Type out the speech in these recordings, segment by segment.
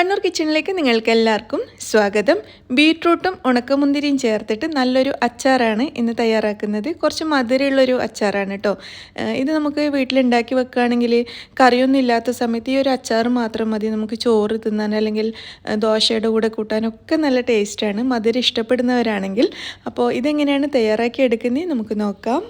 കണ്ണൂർ കിച്ചണിലേക്ക് നിങ്ങൾക്ക് എല്ലാവർക്കും സ്വാഗതം. ബീട്രൂട്ടും ഉണക്കമുന്തിരിയും ചേർത്തിട്ട് നല്ലൊരു അച്ചാറാണ് ഇന്ന് തയ്യാറാക്കുന്നത്. കുറച്ച് മധുരമുള്ളൊരു അച്ചാറാണ് കേട്ടോ. ഇത് നമുക്ക് വീട്ടിലുണ്ടാക്കി വെക്കുകയാണെങ്കിൽ കറിയൊന്നും ഇല്ലാത്ത സമയത്ത് ഈ ഒരു അച്ചാർ മാത്രം മതി. നമുക്ക് ചോറ് തിന്നാൻ അല്ലെങ്കിൽ ദോശയുടെ കൂടെ കൂട്ടാനൊക്കെ നല്ല ടേസ്റ്റാണ്. മധുരം ഇഷ്ടപ്പെടുന്നവരാണെങ്കിൽ. അപ്പോൾ ഇതെങ്ങനെയാണ് തയ്യാറാക്കി എടുക്കുന്നത് നമുക്ക് നോക്കാം.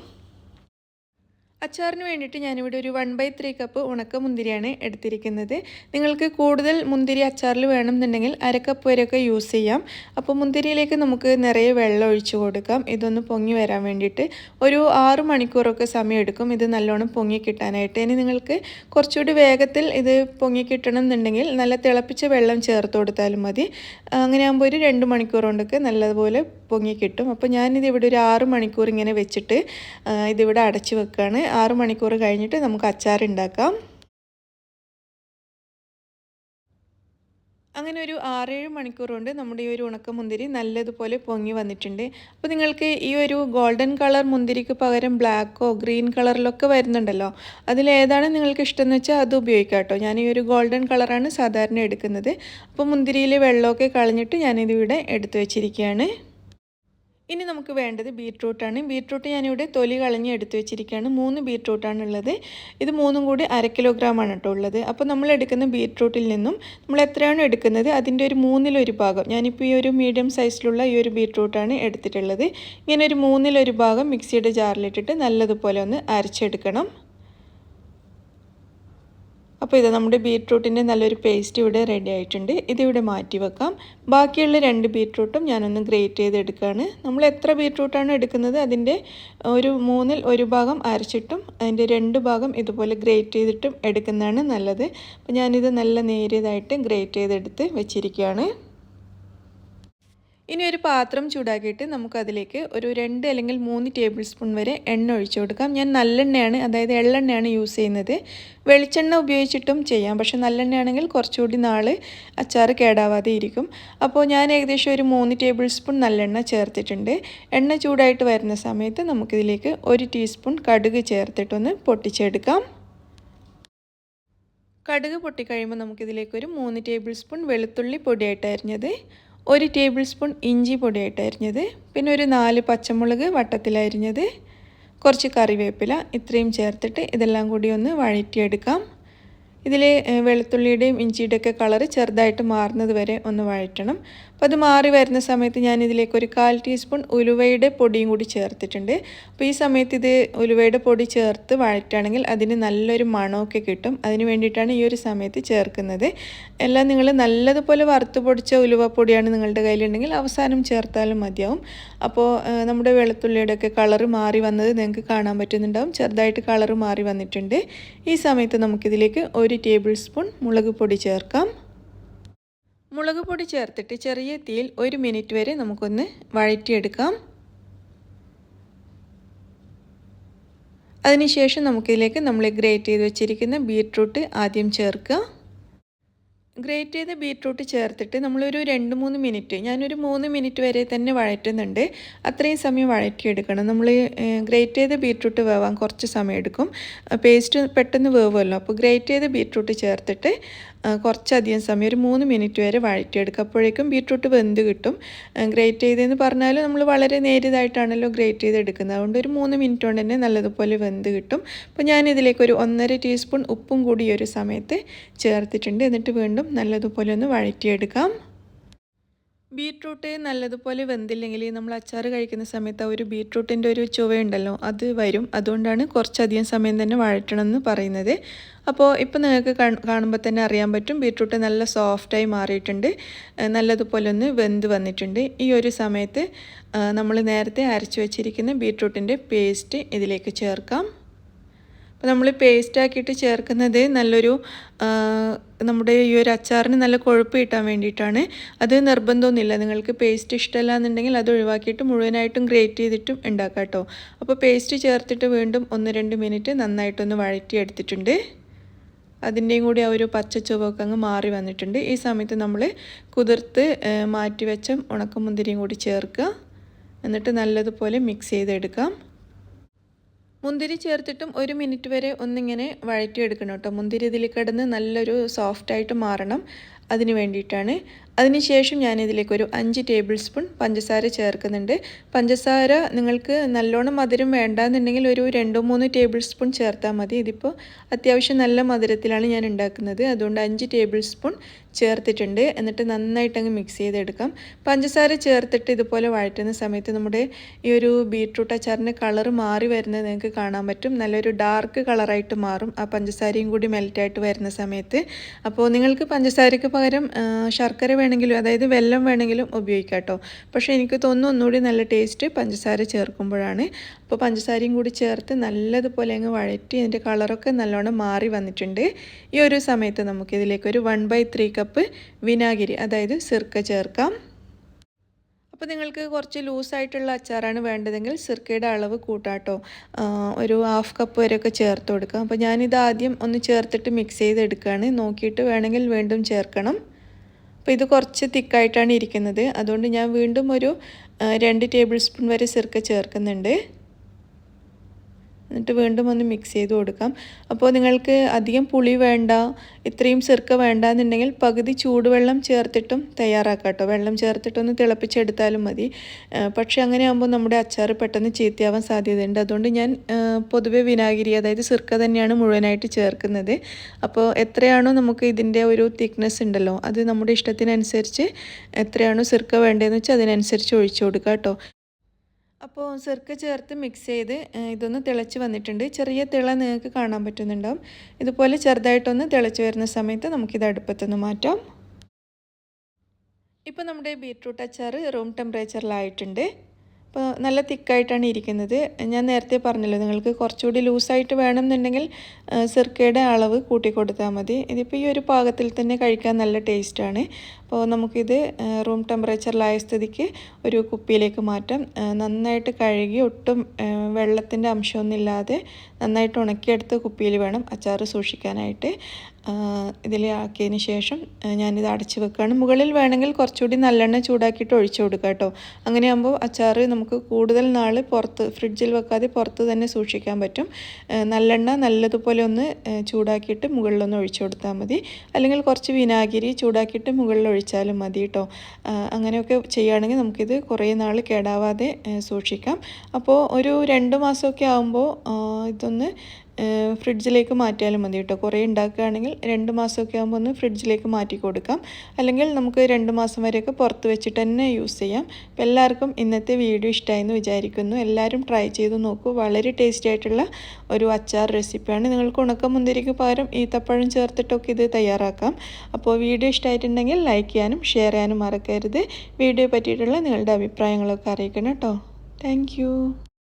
അച്ചാറിന് വേണ്ടിയിട്ട് ഞാനിവിടെ ഒരു വൺ ബൈ ത്രീ കപ്പ് ഉണക്ക മുന്തിരിയാണ് എടുത്തിരിക്കുന്നത്. നിങ്ങൾക്ക് കൂടുതൽ മുന്തിരി അച്ചാറിൽ വേണമെന്നുണ്ടെങ്കിൽ അരക്കപ്പ് വരെയൊക്കെ യൂസ് ചെയ്യാം. അപ്പോൾ മുന്തിരിയിലേക്ക് നമുക്ക് നിറയെ വെള്ളം ഒഴിച്ചു കൊടുക്കാം. ഇതൊന്ന് പൊങ്ങി വരാൻ വേണ്ടിയിട്ട് ഒരു ആറ് മണിക്കൂറൊക്കെ സമയം എടുക്കും ഇത് നല്ലോണം പൊങ്ങി കിട്ടാനായിട്ട്. ഇനി നിങ്ങൾക്ക് കുറച്ചുകൂടി വേഗത്തിൽ ഇത് പൊങ്ങി കിട്ടണം എന്നുണ്ടെങ്കിൽ നല്ല തിളപ്പിച്ച വെള്ളം ചേർത്ത് കൊടുത്താലും മതി. അങ്ങനെ ആകുമ്പോൾ ഒരു രണ്ട് മണിക്കൂർ കൊണ്ടൊക്കെ നല്ലതുപോലെ പൊങ്ങി കിട്ടും. അപ്പോൾ ഞാനിത് ഇവിടെ ഒരു ആറ് മണിക്കൂർ ഇങ്ങനെ വെച്ചിട്ട് ഇതിവിടെ അടച്ചു വെക്കുകയാണ് ആറ് മണിക്കൂർ കഴിഞ്ഞിട്ട് നമുക്ക് അച്ചാർ ഉണ്ടാക്കാം. അങ്ങനെ ഒരു ആറേഴ് മണിക്കൂർ കൊണ്ട് നമ്മുടെ ഈ ഒരു ഉണക്ക മുന്തിരി നല്ലതുപോലെ പൊങ്ങി വന്നിട്ടുണ്ട്. അപ്പോൾ നിങ്ങൾക്ക് ഈ ഒരു ഗോൾഡൻ കളർ മുന്തിരിക്ക് പകരം ബ്ലാക്കോ ഗ്രീൻ കളറിലൊക്കെ വരുന്നുണ്ടല്ലോ അതിലേതാണ് നിങ്ങൾക്ക് ഇഷ്ടമെന്ന് വെച്ചാൽ അത് ഉപയോഗിക്കാം കേട്ടോ. ഞാൻ ഈ ഒരു ഗോൾഡൻ കളറാണ് സാധാരണ എടുക്കുന്നത്. അപ്പോൾ മുന്തിരിയിൽ വെള്ളമൊക്കെ കളഞ്ഞിട്ട് ഞാനിതിവിടെ എടുത്തു വെച്ചിരിക്കുകയാണ്. ഇനി നമുക്ക് വേണ്ടത് ബീട്രൂട്ടാണ് ബീട്രൂട്ട് ഞാനിവിടെ തൊലി കളഞ്ഞ് എടുത്തു വെച്ചിരിക്കുകയാണ്. മൂന്ന് ബീട്രൂട്ടാണ് ഉള്ളത് ഇത് മൂന്നും കൂടി അര കിലോഗ്രാമാണ് കേട്ടോ ഉള്ളത്. അപ്പോൾ നമ്മൾ എടുക്കുന്ന ബീട്രൂട്ടിൽ നിന്നും നമ്മൾ എത്രയാണോ എടുക്കുന്നത് അതിന്റെ ഒരു മൂന്നിലൊരു ഭാഗം. ഞാനിപ്പോൾ ഈ ഒരു മീഡിയം സൈസിലുള്ള ഈ ഒരു ബീട്രൂട്ടാണ് എടുത്തിട്ടുള്ളത്. ഇങ്ങനെ ഒരു മൂന്നിലൊരു ഭാഗം മിക്സിയുടെ ജാറിലിട്ടിട്ട് നല്ലതുപോലെ ഒന്ന് അരച്ചെടുക്കണം. അപ്പോൾ ഇത് നമ്മുടെ ബീട്രൂട്ടിന്റെ നല്ലൊരു പേസ്റ്റ് ഇവിടെ റെഡി ആയിട്ടുണ്ട്. ഇതിവിടെ മാറ്റി വെക്കാം. ബാക്കിയുള്ള രണ്ട് ബീട്രൂട്ടും ഞാനൊന്ന് ഗ്രേറ്റ് ചെയ്ത് ചെയ്തെടുക്കുകയാണ്. നമ്മൾ എത്ര ബീട്രൂട്ടാണ് എടുക്കുന്നത് അതിന്റെ ഒരു മൂന്നിൽ ഒരു ഭാഗം അരച്ചിട്ടും അതിന്റെ രണ്ട് ഭാഗം ഇതുപോലെ ഗ്രേറ്റ് ചെയ്തിട്ടും എടുക്കുന്നതാണ് നല്ലത്. അപ്പോൾ ഞാനിത് നല്ല നേരിയതായിട്ട് ഗ്രേറ്റ് ചെയ്തെടുത്ത് വെച്ചിരിക്കുകയാണ്. ഇനി ഒരു പാത്രം ചൂടാക്കിയിട്ട് നമുക്കതിലേക്ക് ഒരു രണ്ട് അല്ലെങ്കിൽ മൂന്ന് ടേബിൾ സ്പൂൺ വരെ എണ്ണ ഒഴിച്ചു കൊടുക്കാം. ഞാൻ നല്ലെണ്ണയാണ് അതായത് എള്ളെണ്ണയാണ് യൂസ് ചെയ്യുന്നത്. വെളിച്ചെണ്ണ ഉപയോഗിച്ചിട്ടും ചെയ്യാം പക്ഷെ നല്ലെണ്ണയാണെങ്കിൽ കുറച്ചുകൂടി നാൾ അച്ചാർ കേടാവാതെ ഇരിക്കും. അപ്പോൾ ഞാൻ ഏകദേശം ഒരു മൂന്ന് ടേബിൾ സ്പൂൺ നല്ലെണ്ണ ചേർത്തിട്ടുണ്ട്. എണ്ണ ചൂടായിട്ട് വരുന്ന സമയത്ത് നമുക്കിതിലേക്ക് ഒരു ടീസ്പൂൺ കടുക് ചേർത്തിട്ടൊന്ന് പൊട്ടിച്ചെടുക്കാം. കടുക് പൊട്ടിക്കഴിയുമ്പോൾ നമുക്കിതിലേക്ക് ഒരു മൂന്ന് ടേബിൾ സ്പൂൺ വെളുത്തുള്ളി പൊടിയായിട്ട് ഒരു ടേബിൾ സ്പൂൺ ഇഞ്ചി പൊടിയായിട്ട് അരിഞ്ഞത് പിന്നെ ഒരു നാല് പച്ചമുളക് വട്ടത്തിലരിഞ്ഞത് കുറച്ച് കറിവേപ്പില ഇത്രയും ചേർത്തിട്ട് ഇതെല്ലാം കൂടി ഒന്ന് വഴറ്റിയെടുക്കാം. ഇതിൽ വെളുത്തുള്ളിയുടെയും ഇഞ്ചിയുടെയൊക്കെ കളറ് ചെറുതായിട്ട് മാറുന്നത് വരെ ഒന്ന് വഴറ്റണം. അപ്പോൾ അത് മാറി വരുന്ന സമയത്ത് ഞാൻ ഇതിലേക്ക് ഒരു കാൽ ടീസ്പൂൺ ഉലുവയുടെ പൊടിയും കൂടി ചേർത്തിട്ടുണ്ട്. അപ്പോൾ ഈ സമയത്ത് ഇത് ഉലുവയുടെ പൊടി ചേർത്ത് വഴറ്റുകയാണെങ്കിൽ അതിന് നല്ലൊരു മണമൊക്കെ കിട്ടും. അതിന് വേണ്ടിയിട്ടാണ് ഈ ഒരു സമയത്ത് ചേർക്കുന്നത്. എല്ലാം നിങ്ങൾ നല്ലതുപോലെ വറുത്ത് പൊടിച്ച ഉലുവ പൊടിയാണ് നിങ്ങളുടെ കയ്യിലുണ്ടെങ്കിൽ അവസാനം ചേർത്താലും മതിയാവും. അപ്പോൾ നമ്മുടെ വെളുത്തുള്ളിയുടെയൊക്കെ കളറ് മാറി വന്നത് നിങ്ങൾക്ക് കാണാൻ പറ്റുന്നുണ്ടാവും. ചെറുതായിട്ട് കളറ് മാറി വന്നിട്ടുണ്ട്. ഈ സമയത്ത് നമുക്കിതിലേക്ക് ഒരു ടേബിൾ സ്പൂൺ മുളക് പൊടി ചേർക്കാം. മുളക് പൊടി ചേർത്തിട്ട് ചെറിയ തീയിൽ ഒരു മിനിറ്റ് വരെ നമുക്കൊന്ന് വഴറ്റിയെടുക്കാം. അതിനുശേഷം നമുക്കിതിലേക്ക് നമ്മൾ ഗ്രേറ്റ് ചെയ്ത് വെച്ചിരിക്കുന്ന ബീട്രൂട്ട് ആദ്യം ചേർക്കുക. ഗ്രേറ്റ് ചെയ്ത ബീട്രൂട്ട് ചേർത്തിട്ട് നമ്മളൊരു രണ്ട് മൂന്ന് മിനിറ്റ് ഞാനൊരു മൂന്ന് മിനിറ്റ് വരെ തന്നെ വഴറ്റുന്നുണ്ട്. അത്രയും സമയം വഴറ്റിയെടുക്കണം. നമ്മൾ ഗ്രേറ്റ് ചെയ്ത ബീട്രൂട്ട് വേവാൻ കുറച്ച് സമയം എടുക്കും. പേസ്റ്റ് പെട്ടെന്ന് വേവുമല്ലോ. അപ്പോൾ ഗ്രേറ്റ് ചെയ്ത ബീട്രൂട്ട് ചേർത്തിട്ട് കുറച്ചധികം സമയം ഒരു മൂന്ന് മിനിറ്റ് വരെ വഴറ്റിയെടുക്കുക അപ്പോഴേക്കും ബീട്രൂട്ട് വെന്ത് കിട്ടും. ഗ്രേറ്റ് ചെയ്തതെന്ന് പറഞ്ഞാൽ നമ്മൾ വളരെ നേരിയതായിട്ടാണല്ലോ ഗ്രേറ്റ് ചെയ്തെടുക്കുന്നത്. അതുകൊണ്ട് ഒരു മൂന്ന് മിനിറ്റ് കൊണ്ട് തന്നെ നല്ലതുപോലെ വെന്ത് കിട്ടും. അപ്പോൾ ഞാനിതിലേക്ക് ഒരു ഒന്നര ടീസ്പൂൺ ഉപ്പും കൂടി ഈ ഒരു സമയത്ത് ചേർത്തിട്ടുണ്ട്. എന്നിട്ട് വീണ്ടും നല്ലതുപോലെ ഒന്ന് വഴറ്റിയെടുക്കാം. ബീട്രൂട്ട് നല്ലതുപോലെ വെന്തില്ലെങ്കിൽ നമ്മൾ അച്ചാർ കഴിക്കുന്ന സമയത്ത് ഒരു ബീട്രൂട്ടിന്റെ ഒരു ചുവയുണ്ടല്ലോ അത് വരും. അതുകൊണ്ടാണ് കുറച്ചധികം സമയം തന്നെ വഴറ്റണം എന്ന് പറയുന്നത്. അപ്പോൾ ഇപ്പോൾ നിങ്ങൾക്ക് കാണുമ്പോൾ തന്നെ അറിയാൻ പറ്റും ബീട്രൂട്ട് നല്ല സോഫ്റ്റായി മാറിയിട്ടുണ്ട്. നല്ലതുപോലെ ഒന്ന് വെന്ത് വന്നിട്ടുണ്ട്. ഈ ഒരു സമയത്ത് നമ്മൾ നേരത്തെ അരച്ച് വെച്ചിരിക്കുന്ന ബീട്രൂട്ടിന്റെ പേസ്റ്റ് ഇതിലേക്ക് ചേർക്കാം. അപ്പോൾ നമ്മൾ പേസ്റ്റ് ആക്കിയിട്ട് ചേർക്കുന്നത് നല്ലൊരു നമ്മുടെ ഈ ഒരു അച്ചാറിന് നല്ല കൊഴുപ്പ് കിട്ടാൻ വേണ്ടിയിട്ടാണ്. അത് നിർബന്ധമൊന്നുമില്ല. നിങ്ങൾക്ക് പേസ്റ്റ് ഇഷ്ടമല്ല എന്നുണ്ടെങ്കിൽ അത് ഒഴിവാക്കിയിട്ട് മുഴുവനായിട്ടും ഗ്രേറ്റ് ചെയ്തിട്ടും ഉണ്ടാക്കാം കേട്ടോ. അപ്പോൾ പേസ്റ്റ് ചേർത്തിട്ട് വീണ്ടും ഒന്ന് രണ്ട് മിനിറ്റ് നന്നായിട്ടൊന്ന് വഴറ്റിയെടുത്തിട്ടുണ്ട്. അതിന്റെയും കൂടി ആ ഒരു പച്ച ചുവക്കെ അങ്ങ് മാറി വന്നിട്ടുണ്ട്. ഈ സമയത്ത് നമ്മൾ കുതിർത്ത് മാറ്റി വെച്ച ഉണക്കമുന്തിരിയും കൂടി ചേർക്കുക. എന്നിട്ട് നല്ലതുപോലെ മിക്സ് ചെയ്തെടുക്കാം. മുന്തിരി ചേർത്തിട്ടും ഒരു മിനിറ്റ് വരെ ഒന്നിങ്ങനെ വഴറ്റിയെടുക്കണം കേട്ടോ. മുന്തിരി ഇതിൽ കിടന്ന് നല്ലൊരു സോഫ്റ്റായിട്ട് മാറണം. അതിന് വേണ്ടിയിട്ടാണ് അതിനുശേഷം ഞാനിതിലേക്ക് ഒരു അഞ്ച് ടേബിൾ സ്പൂൺ പഞ്ചസാര ചേർക്കുന്നുണ്ട്. പഞ്ചസാര നിങ്ങൾക്ക് നല്ലോണം മധുരം വേണ്ടാന്നുണ്ടെങ്കിൽ ഒരു രണ്ടോ മൂന്ന് ടേബിൾ സ്പൂൺ ചേർത്താൽ മതി. ഇതിപ്പോൾ അത്യാവശ്യം നല്ല മധുരത്തിലാണ് ഞാൻ ഉണ്ടാക്കുന്നത്. അതുകൊണ്ട് അഞ്ച് ടേബിൾ സ്പൂൺ ചേർത്തിട്ടുണ്ട്. എന്നിട്ട് നന്നായിട്ടങ്ങ് മിക്സ് ചെയ്തെടുക്കാം. പഞ്ചസാര ചേർത്തിട്ട് ഇതുപോലെ വഴറ്റുന്ന സമയത്ത് നമ്മുടെ ഈ ഒരു ബീട്രൂട്ട് അച്ചാറിന്റെ കളർ മാറി വരുന്നത് നിങ്ങൾക്ക് കാണാൻ പറ്റും. നല്ലൊരു ഡാർക്ക് കളറായിട്ട് മാറും. ആ പഞ്ചസാരയും കൂടി മെൽറ്റായിട്ട് വരുന്ന സമയത്ത്. അപ്പോൾ നിങ്ങൾക്ക് പഞ്ചസാരയ്ക്ക് പകരം ശർക്കര വേണമെങ്കിലും അതായത് വെല്ലം വേണമെങ്കിലും ഉപയോഗിക്കാം കേട്ടോ പക്ഷേ എനിക്ക് തോന്നുന്നു ഒന്നുകൂടി നല്ല ടേസ്റ്റ് പഞ്ചസാര ചേർക്കുമ്പോഴാണ്. അപ്പോൾ പഞ്ചസാരയും കൂടി ചേർത്ത് നല്ലതുപോലെ അങ്ങ് വഴറ്റി അതിന്റെ കളറൊക്കെ നല്ലോണം മാറി വന്നിട്ടുണ്ട്. ഈ ഒരു സമയത്ത് നമുക്കിതിലേക്ക് ഒരു വൺ ബൈ ത്രീ കപ്പ് വിനാഗിരി അതായത് സിർക്ക ചേർക്കാം. അപ്പോൾ നിങ്ങൾക്ക് കുറച്ച് ലൂസായിട്ടുള്ള അച്ചാറാണ് വേണ്ടതെങ്കിൽ സിർക്കയുടെ അളവ് കൂട്ടാട്ടോ. ഒരു ഹാഫ് കപ്പ് വരെയൊക്കെ ചേർത്ത് കൊടുക്കാം. അപ്പോൾ ഞാനിത് ആദ്യം ഒന്ന് ചേർത്തിട്ട് മിക്സ് ചെയ്തെടുക്കുകയാണ്. നോക്കിയിട്ട് വേണമെങ്കിൽ വീണ്ടും ചേർക്കണം. അപ്പോൾ ഇത് കുറച്ച് തിക്കായിട്ടാണ് ഇരിക്കുന്നത്. അതുകൊണ്ട് ഞാൻ വീണ്ടും ഒരു രണ്ട് ടേബിൾ സ്പൂൺ വരെ സിർക്ക ചേർക്കുന്നുണ്ട്. എന്നിട്ട് വീണ്ടും ഒന്ന് മിക്സ് ചെയ്ത് കൊടുക്കാം. അപ്പോൾ നിങ്ങൾക്ക് അധികം പുളി വേണ്ട ഇത്രയും ചെറുക്ക വേണ്ട എന്നുണ്ടെങ്കിൽ പകുതി ചൂടുവെള്ളം ചേർത്തിട്ടും തയ്യാറാക്കാം കേട്ടോ. വെള്ളം ചേർത്തിട്ടൊന്ന് തിളപ്പിച്ചെടുത്താലും മതി. പക്ഷേ അങ്ങനെ ആകുമ്പോൾ നമ്മുടെ അച്ചാർ പെട്ടെന്ന് ചീത്തയാവാൻ സാധ്യതയുണ്ട്. അതുകൊണ്ട് ഞാൻ പൊതുവെ വിനാഗിരി അതായത് സിർക്ക തന്നെയാണ് മുഴുവനായിട്ട് ചേർക്കുന്നത്. അപ്പോൾ എത്രയാണോ നമുക്ക് ഇതിന്റെ ഒരു തിക്നെസ് ഉണ്ടല്ലോ അത് നമ്മുടെ ഇഷ്ടത്തിനനുസരിച്ച് എത്രയാണോ സിർക്ക വേണ്ടതെന്ന് വെച്ചാൽ അതിനനുസരിച്ച് ഒഴിച്ചു കൊടുക്കുക കേട്ടോ. അപ്പോൾ സെർക്ക് ചേർത്ത് മിക്സ് ചെയ്ത് ഇതൊന്ന് തിളച്ച് വന്നിട്ടുണ്ട്. ചെറിയ തിള നിങ്ങൾക്ക് കാണാൻ പറ്റുന്നുണ്ടാവും. ഇതുപോലെ ചെറുതായിട്ടൊന്ന് തിളച്ച് വരുന്ന സമയത്ത് നമുക്കിത് അടുപ്പത്തുനിന്ന് മാറ്റാം. ഇപ്പോൾ നമ്മുടെ ബീട്രൂട്ട് അച്ചാർ റൂം ടെമ്പറേച്ചറിലായിട്ടുണ്ട് അപ്പോൾ നല്ല തിക്കായിട്ടാണ് ഇരിക്കുന്നത്. ഞാൻ നേരത്തെ പറഞ്ഞല്ലോ നിങ്ങൾക്ക് കുറച്ചുകൂടി ലൂസായിട്ട് വേണമെന്നുണ്ടെങ്കിൽ സിർക്കയുടെ അളവ് കൂട്ടിക്കൊടുത്താൽ മതി. ഇതിപ്പോൾ ഈ ഒരു പാകത്തിൽ തന്നെ കഴിക്കാൻ നല്ല ടേസ്റ്റാണ്. അപ്പോൾ നമുക്കിത് റൂം ടെമ്പറേച്ചറിലായ സ്ഥിതിക്ക് ഒരു കുപ്പിയിലേക്ക് മാറ്റാം. നന്നായിട്ട് കഴുകി ഒട്ടും വെള്ളത്തിന്റെ അംശമൊന്നുമില്ലാതെ നന്നായിട്ട് ഉണക്കിയെടുത്ത് കുപ്പിയിൽ വേണം അച്ചാർ സൂക്ഷിക്കാനായിട്ട്. ഇതിൽ ആക്കിയതിന് ശേഷം ഞാനിത് അടച്ചു വെക്കുകയാണ് മുകളിൽ വേണമെങ്കിൽ കുറച്ചുകൂടി നല്ലെണ്ണ ചൂടാക്കിയിട്ട് ഒഴിച്ചു കൊടുക്കുക കേട്ടോ. അങ്ങനെയാകുമ്പോൾ അച്ചാർ നമുക്ക് കൂടുതൽ നാൾ പുറത്ത് ഫ്രിഡ്ജിൽ വെക്കാതെ പുറത്ത് തന്നെ സൂക്ഷിക്കാൻ പറ്റും. നല്ലെണ്ണ നല്ലതുപോലെ ഒന്ന് ചൂടാക്കിയിട്ട് മുകളിലൊന്ന് ഒഴിച്ചു കൊടുത്താൽ മതി. അല്ലെങ്കിൽ കുറച്ച് വിനാഗിരി ചൂടാക്കിയിട്ട് മുകളിൽ ഒഴിച്ചാലും മതി കേട്ടോ. അങ്ങനെയൊക്കെ ചെയ്യുകയാണെങ്കിൽ നമുക്കിത് കുറേ നാൾ കേടാവാതെ സൂക്ഷിക്കാം. അപ്പോൾ ഒരു രണ്ട് മാസമൊക്കെ ആകുമ്പോൾ ഇതൊന്ന് ഫ്രിഡ്ജിലേക്ക് മാറ്റിയാലും മതി കേട്ടോ. കുറേ ഉണ്ടാക്കുകയാണെങ്കിൽ രണ്ട് മാസമൊക്കെ ആകുമ്പോൾ ഒന്ന് ഫ്രിഡ്ജിലേക്ക് മാറ്റി കൊടുക്കാം. അല്ലെങ്കിൽ നമുക്ക് രണ്ട് മാസം വരെയൊക്കെ പുറത്ത് വെച്ചിട്ട് തന്നെ യൂസ് ചെയ്യാം. അപ്പോൾ എല്ലാവർക്കും ഇന്നത്തെ വീഡിയോ ഇഷ്ടമായെന്ന് വിചാരിക്കുന്നു. എല്ലാവരും ട്രൈ ചെയ്ത് നോക്കൂ. വളരെ ടേസ്റ്റി ആയിട്ടുള്ള ഒരു അച്ചാർ റെസിപ്പിയാണ്. നിങ്ങൾക്ക് ഉണക്കമുന്തിരിക്ക് പകരം ഈത്തപ്പഴം ചേർത്തിട്ടൊക്കെ ഇത് തയ്യാറാക്കാം. അപ്പോൾ വീഡിയോ ഇഷ്ടമായിട്ടുണ്ടെങ്കിൽ ലൈക്ക് ചെയ്യാനും ഷെയർ ചെയ്യാനും മറക്കരുത്. വീഡിയോ പറ്റിയിട്ടുള്ള നിങ്ങളുടെ അഭിപ്രായങ്ങളൊക്കെ അറിയിക്കണം കേട്ടോ. താങ്ക്